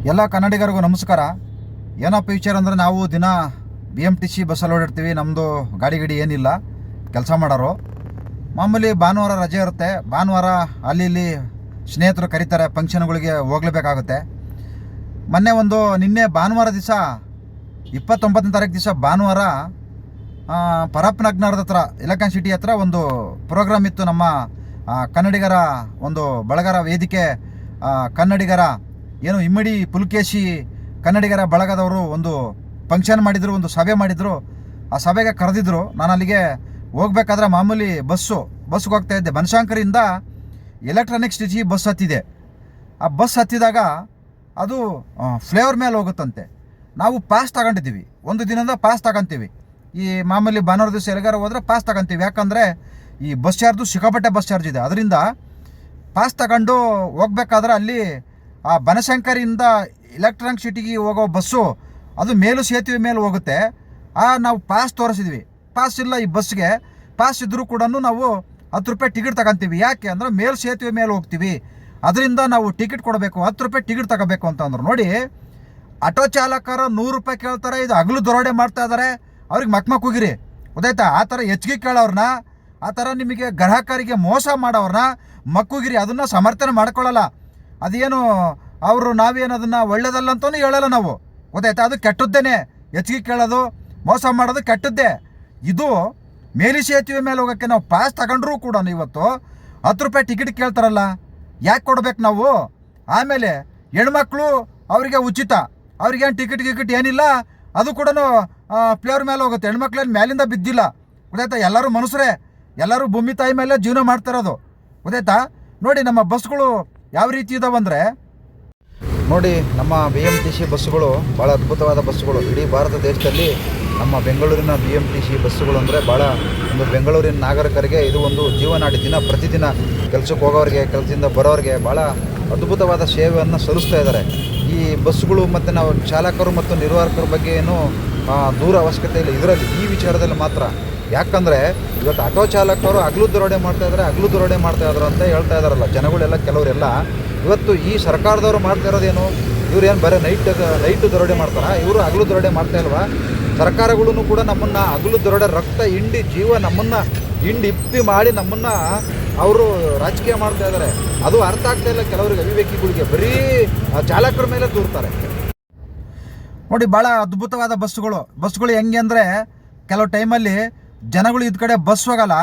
ಎಲ್ಲ ಕನ್ನಡಿಗರಿಗೂ ನಮಸ್ಕಾರ. ಏನಪ್ಪ ವಿಚಾರ ಅಂದರೆ ನಾವು ದಿನ ಬಿ ಎಂ ಟಿ ಸಿ ಬಸ್ಸಲ್ಲಿ ಓಡಿರ್ತೀವಿ ನಮ್ಮದು ಗಾಡಿ ಗಿಡಿ ಏನಿಲ್ಲ ಕೆಲಸ ಮಾಡೋರು. ಮಾಮೂಲಿ ಭಾನುವಾರ ರಜೆ ಇರುತ್ತೆ ಭಾನುವಾರ ಅಲ್ಲಿ ಇಲ್ಲಿ ಸ್ನೇಹಿತರು ಕರೀತಾರೆ ಫಂಕ್ಷನ್ಗಳಿಗೆ ಹೋಗ್ಲೇಬೇಕಾಗುತ್ತೆ. ಮೊನ್ನೆ ಒಂದು ನಿನ್ನೆ ಭಾನುವಾರ ದಿವಸ ಇಪ್ಪತ್ತೊಂಬತ್ತನೇ ತಾರೀಕು ದಿವಸ ಭಾನುವಾರ ಆ, ಪರಪ್ಪನಗ್ನರದ ಹತ್ರ ಇಲೆಕ್ಷನ್ ಸಿಟಿ ಹತ್ರ ಒಂದು ಪ್ರೋಗ್ರಾಮ್ ಇತ್ತು ನಮ್ಮ ಕನ್ನಡಿಗರ ಒಂದು ಬಳಗರ ವೇದಿಕೆ ಕನ್ನಡಿಗರ ಏನು ಇಮ್ಮಡಿ ಪುಲ್ಕೇಶಿ ಕನ್ನಡಿಗರ ಬಳಗದವರು ಒಂದು ಫಂಕ್ಷನ್ ಮಾಡಿದರು, ಒಂದು ಸಭೆ ಮಾಡಿದರು. ಆ ಸಭೆಗೆ ಕರೆದಿದ್ರು. ನಾನು ಅಲ್ಲಿಗೆ ಹೋಗ್ಬೇಕಾದ್ರೆ ಮಾಮೂಲಿ ಬಸ್ಸು ಬಸ್ಗೆ ಹೋಗ್ತಾ ಇದ್ದೆ. ಬನಶಂಕರಿಯಿಂದ ಎಲೆಕ್ಟ್ರಾನಿಕ್ ಸ್ಟಿಚಿ ಬಸ್ ಹತ್ತಿದೆ. ಆ ಬಸ್ ಹತ್ತಿದಾಗ ಅದು ಫ್ಲೇವರ್ ಮೇಲೆ ಹೋಗುತ್ತಂತೆ. ನಾವು ಪಾಸ್ ತಗೊಂಡಿದ್ದೀವಿ. ಒಂದು ದಿನದ ಪಾಸ್ ತಗೊಂತೀವಿ. ಈ ಮಾಮೂಲಿ ಭಾನುವಾರ ದಿವಸ ಎಲ್ಲಿಗಾರ ಹೋದ್ರೆ ಪಾಸ್ ತಗೊಂತೀವಿ. ಯಾಕಂದರೆ ಈ ಬಸ್ ಚಾರ್ಜು, ಸಿಕ್ಕಾಪಟ್ಟೆ ಬಸ್ ಚಾರ್ಜ್ ಇದೆ. ಅದರಿಂದ ಪಾಸ್ ತಗೊಂಡು ಹೋಗ್ಬೇಕಾದ್ರೆ ಅಲ್ಲಿ ಆ ಬನಶಂಕರಿಯಿಂದ ಎಲೆಕ್ಟ್ರಾನಿಕ್ ಸಿಟಿಗೆ ಹೋಗೋ ಬಸ್ಸು, ಅದು ಮೇಲು ಸೇತುವೆ ಮೇಲೆ ಹೋಗುತ್ತೆ. ಆ, ನಾವು ಪಾಸ್ ತೋರಿಸಿದ್ವಿ. ಪಾಸ್ ಇಲ್ಲ ಈ ಬಸ್ಗೆ. ಪಾಸ್ ಇದ್ದರೂ ಕೂಡ ನಾವು ಹತ್ತು ರೂಪಾಯಿ ಟಿಕೆಟ್ ತಗೊಂತೀವಿ. ಯಾಕೆ ಅಂದರೆ ಮೇಲು ಸೇತುವೆ ಮೇಲೆ ಹೋಗ್ತೀವಿ. ಅದರಿಂದ ನಾವು ಟಿಕೆಟ್ ಕೊಡಬೇಕು. ಹತ್ತು ರೂಪಾಯಿ ಟಿಕೆಟ್ ತಗೋಬೇಕು ಅಂತ ನೋಡಿ, ಆಟೋ ಚಾಲಕರು ನೂರು ರೂಪಾಯಿ ಕೇಳ್ತಾರೆ. ಇದು ಹಗಲು ದೊರಡೆ ಮಾಡ್ತಾ ಇದ್ದಾರೆ ಅವ್ರಿಗೆ ಮಕ್ ಮಕ್ಕುಗಿರಿ ಗೊತ್ತಾಯ್ತಾ? ಆ ಥರ ಹೆಚ್ಚಿಗೆ ಕೇಳೋರ್ನ, ಆ ಥರ ನಿಮಗೆ ಗ್ರಾಹಕರಿಗೆ ಮೋಸ ಮಾಡೋರ್ನ ಮಕ್ಕುಗಿರಿ ಅದನ್ನು ಸಮರ್ಥನೆ ಮಾಡ್ಕೊಳ್ಳಲ್ಲ. ಅದೇನು ಅವರು ನಾವೇನು ಅದನ್ನು ಒಳ್ಳೇದಲ್ಲ ಅಂತಲೂ ಹೇಳಲ್ಲ ನಾವು. ಗೊತ್ತಾಯ್ತಾ? ಅದು ಕೆಟ್ಟದ್ದೇನೆ. ಹೆಚ್ಚಿಗೆ ಕೇಳೋದು, ಮೋಸ ಮಾಡೋದು ಕೆಟ್ಟದ್ದೇ. ಇದು ಮೇಲಿ ಸೇತುವೆ ಮೇಲೆ ಹೋಗೋಕ್ಕೆ ನಾವು ಪಾಸ್ ತಗೊಂಡ್ರೂ ಕೂಡ ಇವತ್ತು ಹತ್ತು ರೂಪಾಯಿ ಟಿಕೆಟ್ ಕೇಳ್ತಾರಲ್ಲ, ಯಾಕೆ ಕೊಡ್ಬೇಕು ನಾವು? ಆಮೇಲೆ ಹೆಣ್ಮಕ್ಳು ಅವರಿಗೆ ಉಚಿತ. ಅವ್ರಿಗೇನು ಟಿಕೆಟ್ ಗಿಕಿಟ್ ಏನಿಲ್ಲ, ಅದು ಕೂಡ ಪ್ಲೇಯರ್ ಮೇಲೆ ಹೋಗುತ್ತೆ. ಹೆಣ್ಮಕ್ಳೇನು ಮೇಲಿಂದ ಬಿದ್ದಿಲ್ಲ. ಗೊತ್ತಾಯ್ತಾ? ಎಲ್ಲರೂ ಮನುಷ್ಯರೇ. ಎಲ್ಲರೂ ಭೂಮಿ ತಾಯಿ ಮೇಲೆ ಜೀವನ ಮಾಡ್ತಿರೋದು ಗೊತ್ತಾಯ್ತಾ? ನೋಡಿ ನಮ್ಮ ಬಸ್ಗಳು ಯಾವ ರೀತಿ ಇದಾವಂದರೆ ನೋಡಿ, ನಮ್ಮ ಬಿ ಎಂ ಟಿ ಸಿ ಬಸ್ಸುಗಳು ಭಾಳ ಅದ್ಭುತವಾದ ಬಸ್ಸುಗಳು. ಇಡೀ ಭಾರತ ದೇಶದಲ್ಲಿ ನಮ್ಮ ಬೆಂಗಳೂರಿನ ಬಿ ಎಂ ಟಿ ಸಿ ಬಸ್ಸುಗಳು ಅಂದರೆ ಭಾಳ ಒಂದು ಬೆಂಗಳೂರಿನ ನಾಗರಿಕರಿಗೆ ಇದು ಒಂದು ಜೀವನಾಡಿ ದಿನ. ಪ್ರತಿದಿನ ಕೆಲಸಕ್ಕೆ ಹೋಗೋರಿಗೆ, ಕೆಲಸದಿಂದ ಬರೋರಿಗೆ ಭಾಳ ಅದ್ಭುತವಾದ ಸೇವೆಯನ್ನು ಸಲ್ಲಿಸ್ತಾ ಇದ್ದಾರೆ. ಈ ಬಸ್ಸುಗಳು ಮತ್ತು ನಾವು ಚಾಲಕರು ಮತ್ತು ನಿರ್ವಾಹಕರ ಬಗ್ಗೆ ಏನು ದೂರ ಅವಶ್ಯಕತೆ ಇಲ್ಲ. ಇದರಲ್ಲಿ ಈ ವಿಚಾರದಲ್ಲಿ ಮಾತ್ರ ಯಾಕಂದರೆ ಇವತ್ತು ಆಟೋ ಚಾಲಕರು ಹಗಲು ದರೋಡೆ ಮಾಡ್ತಾ ಇದ್ದಾರೆ ಹಗಲು ದರೋಡೆ ಮಾಡ್ತಾ ಅಂತ ಹೇಳ್ತಾ ಇದಾರಲ್ಲ, ಜನಗಳೆಲ್ಲ ಕೆಲವರೆಲ್ಲ. ಇವತ್ತು ಈ ಸರ್ಕಾರದವರು ಮಾಡ್ತಾ ಇರೋದೇನು? ಇವ್ರು ಏನು ಬರೀ ನೈಟ್ ನೈಟ್ ದರೋಡೆ ಮಾಡ್ತಾರ? ಇವರು ಹಗಲು ದರೋಡೆ ಮಾಡ್ತಾ ಇಲ್ವಾ? ಸರ್ಕಾರಗಳೂ ಕೂಡ ನಮ್ಮನ್ನು ಹಗಲು ದರೋಡೆ ರಕ್ತ ಹಿಂಡಿ ಜೀವ ನಮ್ಮನ್ನು ಹಿಂಡಿ ಇಪ್ಪಿ ಮಾಡಿ ನಮ್ಮನ್ನು ಅವರು ರಾಜಕೀಯ ಮಾಡ್ತಾ ಇದ್ದಾರೆ ಅದು ಅರ್ಥ ಆಗ್ತಾ ಇಲ್ಲ ಕೆಲವರಿಗೆ ಅವಿವೇಕಿಗಳಿಗೆ. ಬರೀ ಚಾಲಕರ ಮೇಲೆ ತೂರ್ತಾರೆ. ನೋಡಿ ಭಾಳ ಅದ್ಭುತವಾದ ಬಸ್ಸುಗಳು. ಬಸ್ಸುಗಳು ಹೆಂಗೆ ಅಂದರೆ ಕೆಲವು ಟೈಮಲ್ಲಿ ಜನಗಳು ಇದ್ ಕಡೆ ಬಸ್ ಹೋಗಲ್ಲ.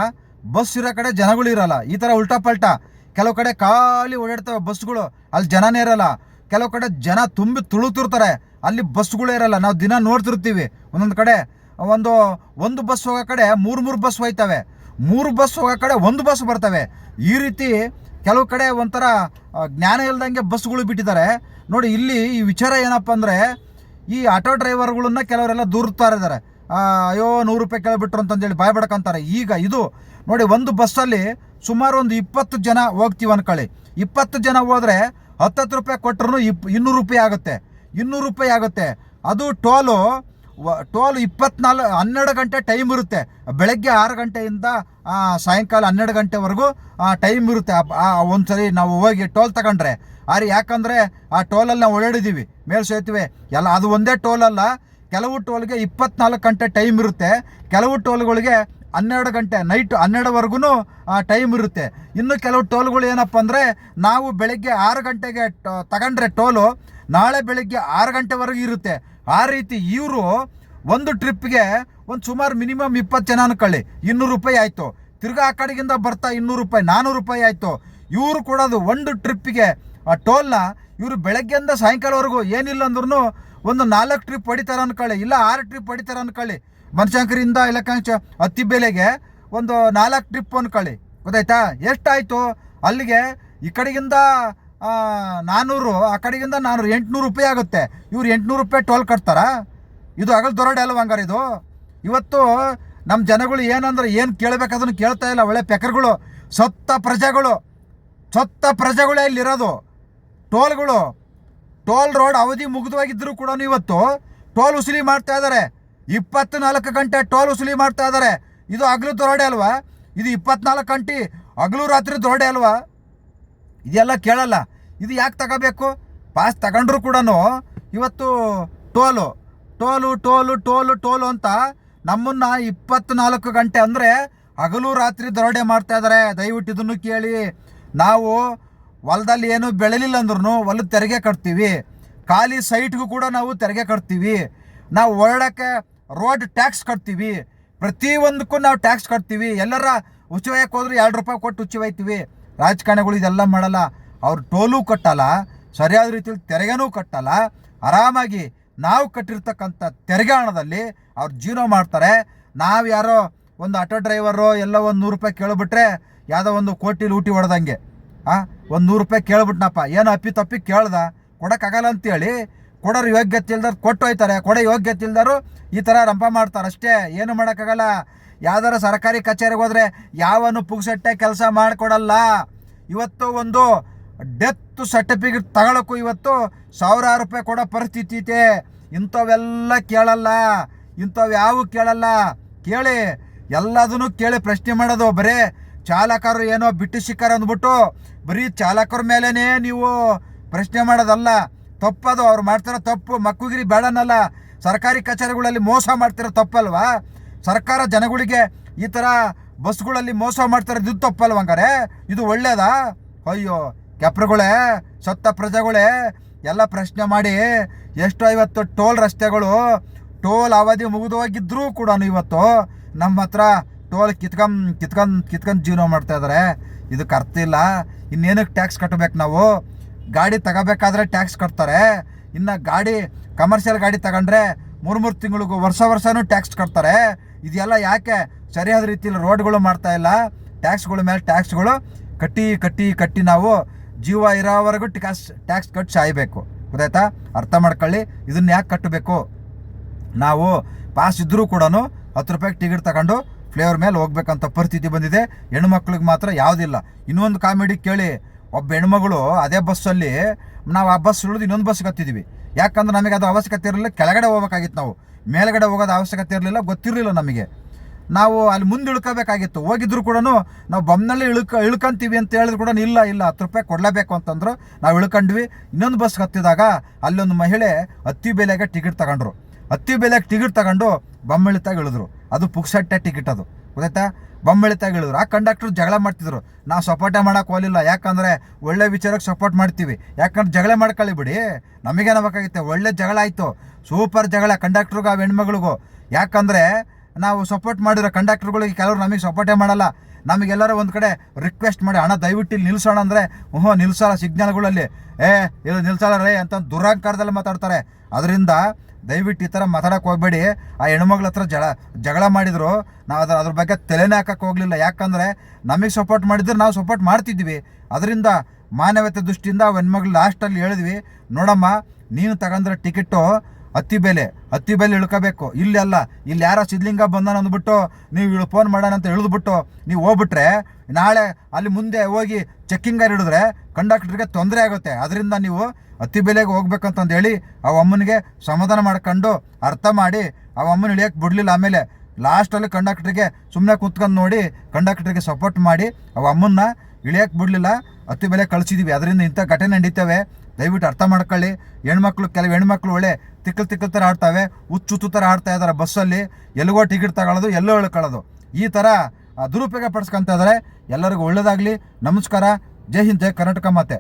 ಬಸ್ ಇರೋ ಕಡೆ ಜನಗಳು ಇರಲ್ಲ. ಈ ಥರ ಉಲ್ಟಾ ಪಲ್ಟಾ. ಕೆಲವು ಕಡೆ ಖಾಲಿ ಓಡಾಡ್ತವೆ ಬಸ್ಗಳು. ಅಲ್ಲಿ ಜನನೇ ಇರಲ್ಲ. ಕೆಲವು ಕಡೆ ಜನ ತುಂಬಿ ತುಳುತಿರ್ತಾರೆ. ಅಲ್ಲಿ ಬಸ್ಗಳೇ ಇರಲ್ಲ. ನಾವು ದಿನ ನೋಡ್ತಿರ್ತೀವಿ. ಒಂದೊಂದು ಕಡೆ ಒಂದು ಒಂದು ಬಸ್ ಹೋಗೋ ಕಡೆ ಮೂರು ಮೂರು ಬಸ್ ಹೋಯ್ತವೆ. ಮೂರು ಬಸ್ ಹೋಗೋ ಕಡೆ ಒಂದು ಬಸ್ ಬರ್ತವೆ. ಈ ರೀತಿ ಕೆಲವು ಕಡೆ ಒಂಥರ ಜ್ಞಾನ ಇಲ್ದಂಗೆ ಬಸ್ಗಳು ಬಿಟ್ಟಿದ್ದಾರೆ. ನೋಡಿ, ಇಲ್ಲಿ ಈ ವಿಚಾರ ಏನಪ್ಪ ಅಂದರೆ ಈ ಆಟೋ ಡ್ರೈವರ್ಗಳನ್ನ ಕೆಲವರೆಲ್ಲ ದೂರ್ತಾ ಇದ್ದಾರೆ. ಅಯ್ಯೋ, ನೂರು ರೂಪಾಯಿ ಕೇಳಿಬಿಟ್ರು ಅಂತಂದೇಳಿ ಬಡ್ಕೊಂತಾರೆ ಈಗ ಇದು ನೋಡಿ, ಒಂದು ಬಸ್ಸಲ್ಲಿ ಸುಮಾರು ಒಂದು ಇಪ್ಪತ್ತು ಜನ ಹೋಗ್ತೀವಿ ಅನ್ಕೊಳ್ಳಿ. ಇಪ್ಪತ್ತು ಜನ ಹೋದರೆ ಹತ್ತತ್ತು ರೂಪಾಯಿ ಕೊಟ್ಟರು ಇಪ್, ಇನ್ನೂರು ರೂಪಾಯಿ ಆಗುತ್ತೆ. ಇನ್ನೂರು ರೂಪಾಯಿ ಆಗುತ್ತೆ. ಅದು ಟೋಲು ಟೋಲ್ ಇಪ್ಪತ್ನಾಲ್ಕು ಹನ್ನೆರಡು ಗಂಟೆ ಟೈಮ್ ಇರುತ್ತೆ. ಬೆಳಗ್ಗೆ ಆರು ಗಂಟೆಯಿಂದ ಸಾಯಂಕಾಲ ಹನ್ನೆರಡು ಗಂಟೆವರೆಗೂ ಟೈಮ್ ಇರುತ್ತೆ. ಒಂದು ಸರಿ ನಾವು ಹೋಗಿ ಟೋಲ್ ತಗೊಂಡ್ರೆ. ಅರೆ ಯಾಕಂದರೆ ಆ ಟೋಲಲ್ಲಿ ನಾವು ಓಡಾಡಿದ್ದೀವಿ. ಮೇಲ್ ಸೇತುವೆ ಎಲ್ಲ, ಅದು ಒಂದೇ ಟೋಲ್ ಅಲ್ಲ ಕೆಲವು ಟೋಲ್ಗೆ ಇಪ್ಪತ್ನಾಲ್ಕು ಗಂಟೆ ಟೈಮ್ ಇರುತ್ತೆ. ಕೆಲವು ಟೋಲ್ಗಳಿಗೆ ಹನ್ನೆರಡು ಗಂಟೆ ನೈಟ್ ಹನ್ನೆರಡುವರೆಗೂ ಟೈಮ್ ಇರುತ್ತೆ. ಇನ್ನು ಕೆಲವು ಟೋಲ್ಗಳು ಏನಪ್ಪ ಅಂದರೆ, ನಾವು ಬೆಳಗ್ಗೆ ಆರು ಗಂಟೆಗೆ ತಗೊಂಡ್ರೆ ಟೋಲು, ನಾಳೆ ಬೆಳಗ್ಗೆ ಆರು ಗಂಟೆವರೆಗೂ ಇರುತ್ತೆ. ಆ ರೀತಿ ಇವರು ಒಂದು ಟ್ರಿಪ್ಗೆ ಒಂದು ಸುಮಾರು ಮಿನಿಮಮ್ ಇಪ್ಪತ್ತು ಜನ ಅನ್ಕೊಳ್ಳಿ. ಇನ್ನೂರು ರೂಪಾಯಿ ಆಯಿತು. ತಿರ್ಗಾ ಆ ಕಡೆಗಿಂದ ಬರ್ತಾ ಇನ್ನೂರು ರೂಪಾಯಿ ನಾನ್ನೂರು ರೂಪಾಯಿ ಆಯಿತು. ಇವರು ಕೊಡೋದು ಒಂದು ಟ್ರಿಪ್ಪಿಗೆ ಆ, ಟೋಲ್ನ ಇವರು ಬೆಳಗ್ಗೆಯಿಂದ ಸಾಯಂಕಾಲವರೆಗೂ ಏನಿಲ್ಲ ಅಂದ್ರೂ ಒಂದು ನಾಲ್ಕು ಟ್ರಿಪ್ ಹೊಡಿತಾರೆ ಅನ್ಕೊಳ್ಳಿ, ಇಲ್ಲ ಆರು ಟ್ರಿಪ್ ಹೊಡಿತಾರೆ ಅನ್ಕೊಳ್ಳಿ. ಬನಶಂಕರಿಂದ ಇಲಕಾಂಕ್ಷ ಹತ್ತಿ ಬೆಲೆಗೆ ಒಂದು ನಾಲ್ಕು ಟ್ರಿಪ್ ಅನ್ಕೊಳ್ಳಿ. ಗೊತ್ತಾಯ್ತಾ? ಎಷ್ಟಾಯಿತು? ಅಲ್ಲಿಗೆ ಈ ಕಡೆಗಿಂದ ನಾನ್ನೂರು ಆ ಕಡೆಗಿಂದ ನಾನ್ನೂರು ಎಂಟುನೂರು ರೂಪಾಯಿ ಆಗುತ್ತೆ. ಇವ್ರು ಎಂಟುನೂರು ರೂಪಾಯಿ ಟೋಲ್ ಕಟ್ತಾರಾ? ಇದು ಅಗಲ ದೊರಡೆ ಅಲ್ವ ಹಂಗಾರೆ ಇದು? ಇವತ್ತು ನಮ್ಮ ಜನಗಳು ಏನಂದ್ರೆ ಏನು ಕೇಳಬೇಕು ಅದನ್ನು ಕೇಳ್ತಾ ಇಲ್ಲ ಒಳ್ಳೆ ಪೆಕರ್ಗಳು. ಸತ್ತ ಪ್ರಜೆಗಳು, ಸತ್ತ ಪ್ರಜೆಗಳೇ ಇಲ್ಲಿರೋದು ಟೋಲ್ಗಳು ಟೋಲ್ ರೋಡ್ ಅವಧಿ ಮುಗಿದವಾಗಿದ್ದರೂ ಕೂಡ ಇವತ್ತು ಟೋಲ್ ವಸೂಲಿ ಮಾಡ್ತಾ ಇದ್ದಾರೆ. ಇಪ್ಪತ್ನಾಲ್ಕು ಗಂಟೆ ಟೋಲ್ ವಸೂಲಿ ಮಾಡ್ತಾ ಇದ್ದಾರೆ. ಇದು ಹಗಲು ದೊರಡೆ ಅಲ್ವಾ? ಇದು ಇಪ್ಪತ್ನಾಲ್ಕು ಗಂಟೆ ಹಗಲು ರಾತ್ರಿ ದೊರಡೆ ಅಲ್ವಾ? ಇದೆಲ್ಲ ಕೇಳಲ್ಲ. ಇದು ಯಾಕೆ ತಗೋಬೇಕು? ಪಾಸ್ ತಗೊಂಡ್ರು ಕೂಡ ಇವತ್ತು toll toll toll toll toll ಅಂತ ನಮ್ಮನ್ನ ಇಪ್ಪತ್ನಾಲ್ಕು ಗಂಟೆ ಅಂದರೆ ಹಗಲು ರಾತ್ರಿ ದರೋಡೆ ಮಾಡ್ತಾ ಇದ್ದಾರೆ. ದಯವಿಟ್ಟು ಇದನ್ನು ಕೇಳಿ. ನಾವು ಹೊಲದಲ್ಲಿ ಏನು ಬೆಳೆಲಿಲ್ಲ ಅಂದ್ರೂ ಹೊಲದ ತೆರಿಗೆ ಕಟ್ತೀವಿ. ಖಾಲಿ ಸೈಟ್ಗೂ ಕೂಡ ನಾವು ತೆರಿಗೆ ಕಟ್ತೀವಿ. ನಾವು ಓಡಾಡೋಕ್ಕೆ ರೋಡ್ ಟ್ಯಾಕ್ಸ್ ಕಟ್ತೀವಿ. ಪ್ರತಿಯೊಂದಕ್ಕೂ ನಾವು ಟ್ಯಾಕ್ಸ್ ಕಟ್ತೀವಿ. ಎಲ್ಲರ ಉಚಿವಯಕ್ಕೆ ಹೋದ್ರೆ ಎರಡು ರೂಪಾಯಿ ಕೊಟ್ಟು ಉಚ್ಚವಾಯ್ತೀವಿ ರಾಜಕಾರಣಿಗಳು ಇದೆಲ್ಲ ಮಾಡಲ್ಲ. ಅವ್ರು ಟೋಲು ಕಟ್ಟಲ್ಲ. ಸರಿಯಾದ ರೀತಿಯಲ್ಲಿ ತೆರಿಗೆನೂ ಕಟ್ಟಲ್ಲ. ಆರಾಮಾಗಿ ನಾವು ಕಟ್ಟಿರ್ತಕ್ಕಂಥ ತೆರಿಗೆ ಹಣದಲ್ಲಿ ಅವ್ರು ಜೀವನ ಮಾಡ್ತಾರೆ. ನಾವು ಯಾರೋ ಒಂದು ಆಟೋ ಡ್ರೈವರು ಎಲ್ಲ ಒಂದು ನೂರು ರೂಪಾಯಿ ಕೇಳಿಬಿಟ್ರೆ ಯಾವುದೋ ಒಂದು ಕೋಟಿ ಲೂಟಿ ಹೊಡೆದಂಗೆ. ಆ, ಒಂದು ನೂರು ರೂಪಾಯಿ ಕೇಳ್ಬಿಟ್ನಪ್ಪ. ಏನು ಅಪ್ಪಿ ತಪ್ಪಿ ಕೇಳ್ದ. ಕೊಡೋಕ್ಕಾಗಲ್ಲ ಅಂತೇಳಿ ಕೊಡೋರು ಯೋಗ್ಯತೆ ಇಲ್ದಾರು ಕೊಟ್ಟು ಹೋಯ್ತಾರೆ. ಕೊಡೋ ಯೋಗ್ಯತೆ ಇಲ್ದಾರು ಈ ಥರ ರಂಪ ಮಾಡ್ತಾರೆ. ಅಷ್ಟೇ, ಏನು ಮಾಡೋಕ್ಕಾಗಲ್ಲ ಯಾವ್ದಾರ ಸರ್ಕಾರಿ ಕಚೇರಿಗೆ ಹೋದ್ರೆ ಯಾವನು ಪುಗ್ಸಟ್ಟೆ ಕೆಲಸ ಮಾಡಿಕೊಡಲ್ಲ. ಇವತ್ತು ಒಂದು ಡೆತ್ ಸರ್ಟಿಫಿಕೇಟ್ ತಗೊಳಕ್ಕೂ ಇವತ್ತು ಸಾವಿರಾರು ರೂಪಾಯಿ ಕೊಡೋ ಪರಿಸ್ಥಿತಿ ಐತೆ. ಇಂಥವೆಲ್ಲ ಕೇಳಲ್ಲ. ಇಂಥವು ಯಾವ ಕೇಳಲ್ಲ. ಕೇಳಿ, ಎಲ್ಲದನ್ನು ಕೇಳಿ ಪ್ರಶ್ನೆ ಮಾಡೋದು ಬರೀ ಚಾಲಕರು ಏನೋ ಬಿಟ್ಟು ಸಿಕ್ಕಾರ ಅಂದ್ಬಿಟ್ಟು ಬರೀ ಚಾಲಕರ ಮೇಲೇ ನೀವು ಪ್ರಶ್ನೆ ಮಾಡೋದಲ್ಲ. ತಪ್ಪದು ಅವ್ರು ಮಾಡ್ತಿರೋ ತಪ್ಪು ಮಕ್ಕಳಿಗಿರಿ ಬೇಡನಲ್ಲ. ಸರ್ಕಾರಿ ಕಚೇರಿಗಳಲ್ಲಿ ಮೋಸ ಮಾಡ್ತಿರೋ ತಪ್ಪಲ್ವಾ? ಸರ್ಕಾರ ಜನಗಳಿಗೆ ಈ ಥರ ಬಸ್ಗಳಲ್ಲಿ ಮೋಸ ಮಾಡ್ತಾರೆ ಇದು ತಪ್ಪಲ್ವ ಹಂಗಾರೆ? ಇದು ಒಳ್ಳೇದಾ? ಅಯ್ಯೋ, ಕೆಪ್ರಗಳೇ, ಸತ್ತ ಪ್ರಜೆಗಳೇ, ಎಲ್ಲ ಪ್ರಶ್ನೆ ಮಾಡಿ ಎಷ್ಟು ಇವತ್ತು ಟೋಲ್ ರಸ್ತೆಗಳು, ಟೋಲ್ ಅವಧಿ ಮುಗಿದು ಹೋಗಿದ್ರೂ ಕೂಡ ಇವತ್ತು ನಮ್ಮ ಹತ್ರ ಟೋಲ್ ಕಿತ್ಕೊಂಡ್ ಕಿತ್ಕೊಂಡ್ ಕಿತ್ಕೊಂಡ್ ಜೀವನ ಮಾಡ್ತಾ ಇದ್ದಾರೆ ಇದಕ್ಕೆ ಅರ್ಥ ಇಲ್ಲ. ಇನ್ನೇನಕ್ಕೆ ಟ್ಯಾಕ್ಸ್ ಕಟ್ಟಬೇಕು ನಾವು? ಗಾಡಿ ತಗೋಬೇಕಾದ್ರೆ ಟ್ಯಾಕ್ಸ್ ಕಟ್ತಾರೆ. ಇನ್ನು ಗಾಡಿ ಕಮರ್ಷಿಯಲ್ ಗಾಡಿ ತಗೊಂಡ್ರೆ ಮೂರು ಮೂರು ತಿಂಗಳಿಗೂ, ವರ್ಷ ವರ್ಷನೂ ಟ್ಯಾಕ್ಸ್ ಕಟ್ತಾರೆ. ಇದೆಲ್ಲ ಯಾಕೆ ಸರಿಯಾದ ರೀತಿಯಲ್ಲಿ ರೋಡ್ಗಳು ಮಾಡ್ತಾ ಇಲ್ಲ? ಟ್ಯಾಕ್ಸ್ಗಳ ಮೇಲೆ ಟ್ಯಾಕ್ಸ್ಗಳು ಕಟ್ಟಿ ಕಟ್ಟಿ ಕಟ್ಟಿ ನಾವು ಜೀವ ಇರೋವರೆಗೂ ಟ್ಯಾಕ್ಸ್ ಟ್ಯಾಕ್ಸ್ ಕಟ್ಟಿ ಸಾಯ್ಬೇಕು. ಗೊತ್ತಾಯ್ತಾ? ಅರ್ಥ ಮಾಡ್ಕೊಳ್ಳಿ. ಇದನ್ನ ಯಾಕೆ ಕಟ್ಟಬೇಕು? ನಾವು ಪಾಸ್ ಇದ್ದರೂ ಕೂಡ ಹತ್ತು ರೂಪಾಯಿಗೆ ಟಿಕೆಟ್ ತಗೊಂಡು ಫ್ಲೇವರ್ ಮೇಲೆ ಹೋಗ್ಬೇಕಂತ ಪರಿಸ್ಥಿತಿ ಬಂದಿದೆ. ಹೆಣ್ಮಕ್ಳಿಗೆ ಮಾತ್ರ ಯಾವುದಿಲ್ಲ. ಇನ್ನೊಂದು ಕಾಮಿಡಿ ಕೇಳಿ, ಒಬ್ಬ ಹೆಣ್ಮಗಳು ಅದೇ ಬಸ್ಸಲ್ಲಿ ನಾವು ಆ ಬಸ್ ಉಳಿದು ಇನ್ನೊಂದು ಬಸ್ಗೆ ಹತ್ತಿದ್ವಿ ಯಾಕಂದ್ರೆ ನಮಗೆ ಅದು ಅವಶ್ಯಕತೆ ಇರಲಿಲ್ಲ, ಕೆಳಗಡೆ ಹೋಗ್ಬೇಕಾಗಿತ್ತು ನಾವು. ಮೇಲ್ಗಡೆ ಹೋಗೋದು ಅವಶ್ಯಕತೆ ಇರಲಿಲ್ಲ, ಗೊತ್ತಿರಲಿಲ್ಲ ನಮಗೆ. ನಾವು ಅಲ್ಲಿ ಮುಂದೆ ಇಳ್ಕೋಬೇಕಾಗಿತ್ತು. ಹೋಗಿದ್ರು ಕೂಡ ನಾವು ಬಮ್ನಲ್ಲಿ ಇಳ್ಕ, ಇಳ್ಕೊಂತೀವಿ ಅಂತ ಹೇಳಿದ್ರು ಕೂಡ ಇಲ್ಲ ಇಲ್ಲ, ಹತ್ತು ರೂಪಾಯಿ ಕೊಡಲೇಬೇಕು ಅಂತಂದ್ರು, ನಾವು ಇಳ್ಕೊಂಡ್ವಿ. ಇನ್ನೊಂದು ಬಸ್ಗೆ ಹತ್ತಿದಾಗ ಅಲ್ಲೊಂದು ಮಹಿಳೆ ಹತ್ತಿ ಬೆಲೆಗೆ ಟಿಕೆಟ್ ತಗೊಂಡ್ರು. ಹತ್ತಿ ಬೆಲೆಗೆ ಟಿಕೆಟ್ ತಗೊಂಡು ಬೊಮ್ಮಳಿತಾಗ ಇಳಿದ್ರು. ಅದು ಪುಕ್ಸಟ್ಟೆ ಟಿಕೆಟ್ ಅದು. ಗೊತ್ತಾಯ್ತಾ? ಬೊಮ್ಮಳಿತಾಗ ಹೇಳಿದ್ರು ಆ ಕಂಡಕ್ಟ್ರು ಜಗಳ ಮಾಡ್ತಿದ್ರು. ನಾವು ಸಪೋರ್ಟೇ ಮಾಡೋಕೆ ಹೋಲಿಲ್ಲ ಯಾಕಂದರೆ ಒಳ್ಳೆ ವಿಚಾರಕ್ಕೆ ಸಪೋರ್ಟ್ ಮಾಡ್ತೀವಿ. ಯಾಕಂದ್ರೆ ಜಗಳ ಮಾಡ್ಕೊಳ್ಳಿ ಬಿಡಿ. ನಮಗೇನಬೇಕಾಗಿತ್ತೆ ಒಳ್ಳೆ ಜಗಳ ಆಯಿತು. ಸೂಪರ್ ಜಗಳ ಕಂಡಕ್ಟ್ರಿಗೂ ಆ ಹೆಣ್ಮಗಳಿಗೂ. ಯಾಕಂದರೆ ನಾವು ಸಪೋರ್ಟ್ ಮಾಡಿರೋ ಕಂಡಕ್ಟ್ರುಗಳಿಗೆ ಕೆಲವರು ನಮಗೆ ಸಪೋರ್ಟೇ ಮಾಡಲ್ಲ. ನಮಗೆಲ್ಲರೂ ಒಂದು ಕಡೆ ರಿಕ್ವೆಸ್ಟ್ ಮಾಡಿ ಹಣ ದಯವಿಟ್ಟು ಇಲ್ಲಿ ನಿಲ್ಸೋಣ. ಅಂದರೆ ಹ್ಞೂ ನಿಲ್ಸಲ್ಲ ಸಿಗ್ನಲ್ಗಳಲ್ಲಿ ಏ, ಇದು ನಿಲ್ಸಲ್ಲ ರೇ ಅಂತ ದುರಾಂಕಾರದಲ್ಲಿ ಮಾತಾಡ್ತಾರೆ. ಅದರಿಂದ ದಯವಿಟ್ಟು ಈ ಥರ ಮಾತಾಡೋಕೆ ಹೋಗ್ಬೇಡಿ. ಆ ಹೆಣ್ಮಗ್ಳ ಹತ್ರ ಜಳ, ಜಗಳ ಮಾಡಿದರು, ನಾವು ಅದ್ರ ಅದ್ರ ಬಗ್ಗೆ ತಲೆನೇ ಹಾಕಕ್ಕೆ ಹೋಗಲಿಲ್ಲ. ಯಾಕಂದರೆ ನಮಗೆ ಸಪೋರ್ಟ್ ಮಾಡಿದ್ರೆ ನಾವು ಸಪೋರ್ಟ್ ಮಾಡ್ತಿದ್ವಿ. ಅದರಿಂದ ಮಾನವತೆ ದೃಷ್ಟಿಯಿಂದ ಆ ಹೆಣ್ಮಗ್ಳು ಲಾಸ್ಟಲ್ಲಿ ಹೇಳಿದ್ವಿ, ನೋಡಮ್ಮ, ನೀನು ತಗೊಂಡ್ರೆ ಟಿಕೆಟು ಹತ್ತಿ ಬೆಲೆ ಹತ್ತಿ ಬೆಲೆ ಇಳ್ಕೋಬೇಕು. ಇಲ್ಲಿ ಅಲ್ಲ, ಇಲ್ಲಿ ಯಾರೋ ಸಿದ್ಲಿಂಗ ಬಂದಾನ ಅಂದ್ಬಿಟ್ಟು ನೀವು ಫೋನ್ ಮಾಡೋಣ ಅಂತ ಇಳಿದ್ಬಿಟ್ಟು ನೀವು ಹೋಗ್ಬಿಟ್ರೆ, ನಾಳೆ ಅಲ್ಲಿ ಮುಂದೆ ಹೋಗಿ ಚೆಕ್ಕಿಂಗಾರು ಹಿಡಿದ್ರೆ ಕಂಡಕ್ಟ್ರಿಗೆ ತೊಂದರೆ ಆಗುತ್ತೆ. ಅದರಿಂದ ನೀವು ಹತ್ತಿ ಬೆಲೆಗೆ ಹೋಗ್ಬೇಕಂತಂದು ಹೇಳಿ ಆ ಅಮ್ಮನಿಗೆ ಸಮಾಧಾನ ಮಾಡ್ಕೊಂಡು ಅರ್ಥ ಮಾಡಿ ಆ ಅಮ್ಮನ ಇಳಿಯೋಕೆ ಬಿಡಲಿಲ್ಲ. ಆಮೇಲೆ ಲಾಸ್ಟಲ್ಲಿ ಕಂಡಕ್ಟ್ರಿಗೆ ಸುಮ್ಮನೆ ಕುತ್ಕೊಂಡು ನೋಡಿ ಕಂಡಕ್ಟ್ರಿಗೆ ಸಪೋರ್ಟ್ ಮಾಡಿ ಅವ ಅಮ್ಮನ್ನ ಇಳಿಯಕ್ಕೆ ಬಿಡಲಿಲ್ಲ. ಅತಿ ಬೆಲೆ ಕಳಿಸಿದ್ದೀವಿ ಅದರಿಂದ ಇಂಥ ಘಟನೆ ನಡೀತವೆ. ದಯವಿಟ್ಟು ಅರ್ಥ ಮಾಡ್ಕೊಳ್ಳಿ. ಹೆಣ್ಮಕ್ಳು ಕೆಲವು ಹೆಣ್ಮಕ್ಳು ಒಳ್ಳೆ ತಿಕ್ಕಲ್ ತಿಕ್ಕಲ್ ಥರ ಆಡ್ತಾವೆ ಹುಚ್ಚು ಹುಚ್ಚು ಥರ ಆಡ್ತಾ ಇದ್ದಾರೆ ಬಸ್ಸಲ್ಲಿ ಎಲ್ಲಿಗೋ ಟಿಕೆಟ್ ತಗೊಳ್ಳೋದು ಎಲ್ಲೋ ಹೇಳ್ಕೊಳ್ಳೋದು ಈ ಥರ ಆ, ದುರುಪಯೋಗ ಪಡಿಸ್ಕೊಂತ ಇದ್ದಾರೆ ಎಲ್ಲರಿಗೂ ಒಳ್ಳೇದಾಗಲಿ. ನಮಸ್ಕಾರ. ಜೈ ಹಿಂದ್ ಜೈ ಕರ್ನಾಟಕ ಮಾತೆ.